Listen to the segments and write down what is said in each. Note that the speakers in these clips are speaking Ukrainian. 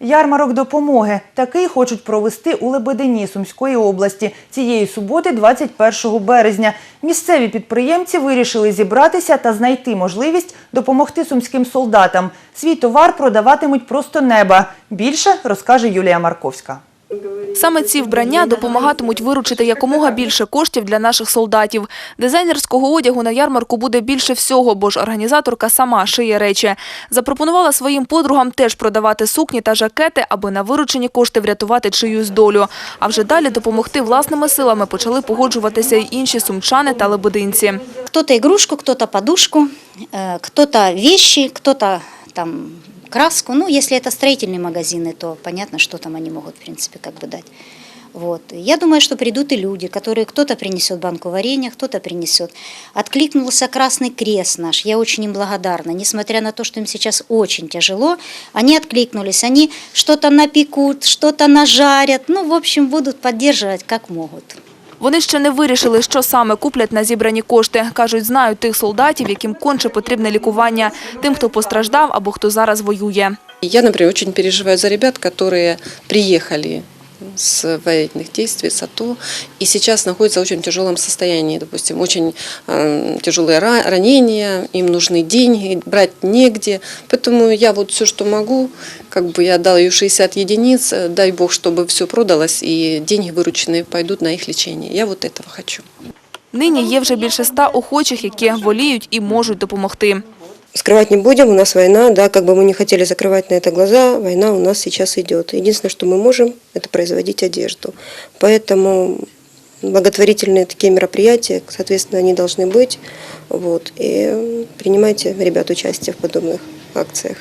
Ярмарок допомоги. Такий хочуть провести у Лебедині Сумської області цієї суботи, 21 березня. Місцеві підприємці вирішили зібратися та знайти можливість допомогти сумським солдатам. Свій товар продаватимуть просто неба. Більше розкаже Юлія Марковська. Саме ці вбрання допомагатимуть виручити якомога більше коштів для наших солдатів. Дизайнерського одягу на ярмарку буде більше всього, бо ж організаторка сама шиє речі. Запропонувала своїм подругам теж продавати сукні та жакети, аби на виручені кошти врятувати чиюсь долю. А вже далі допомогти власними силами почали погоджуватися й інші сумчани та лебединці. Кто-то игрушку, кто-то подушку, э, кто-то вещи, кто-то там краску. Ну, если это строительные магазины, то понятно, что там они могут, в принципе, как бы дать. Вот. Я думаю, что придут и люди, которые кто-то принесет банку варенья, кто-то принесет. Откликнулся Красный Крест наш, я очень им благодарна. Несмотря на то, что им сейчас очень тяжело, они откликнулись, они что-то напекут, что-то нажарят, ну, в общем, будут поддерживать как могут. Вони ще не вирішили, що саме куплять на зібрані кошти. Кажуть, знають тих солдатів, яким конче потрібне лікування, тим, хто постраждав або хто зараз воює. Я, наприклад, дуже переживаю за ребят, которые приехали с военных действий, с АТО, и сейчас находятся в очень тяжелом состоянии. Допустим, очень э, тяжелые ра- ранения, им нужны деньги, брать негде. Поэтому я вот все, что могу, как бы я дала 60 единиц, э, дай бог, чтобы все продалось, и деньги вырученные пойдут на их лечение. Я вот этого хочу. Нині є вже більше ста охочих, які воліють і можуть допомогти. Скрывать не будем, у нас война, да, как бы мы не хотели закрывать на это глаза, война у нас сейчас идет. Единственное, что мы можем, это производить одежду. Поэтому благотворительные такие мероприятия, соответственно, они должны быть. Вот, и принимайте, ребят, участие в подобных акциях.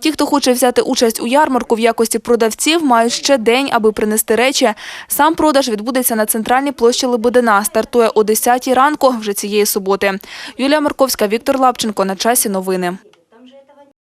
Ті, хто хоче взяти участь у ярмарку в якості продавців, мають ще день, аби принести речі. Сам продаж відбудеться на центральній площі Лебедина. Стартує о 10 ранку вже цієї суботи. Юлія Марковська, Віктор Лапченко. На часі новини.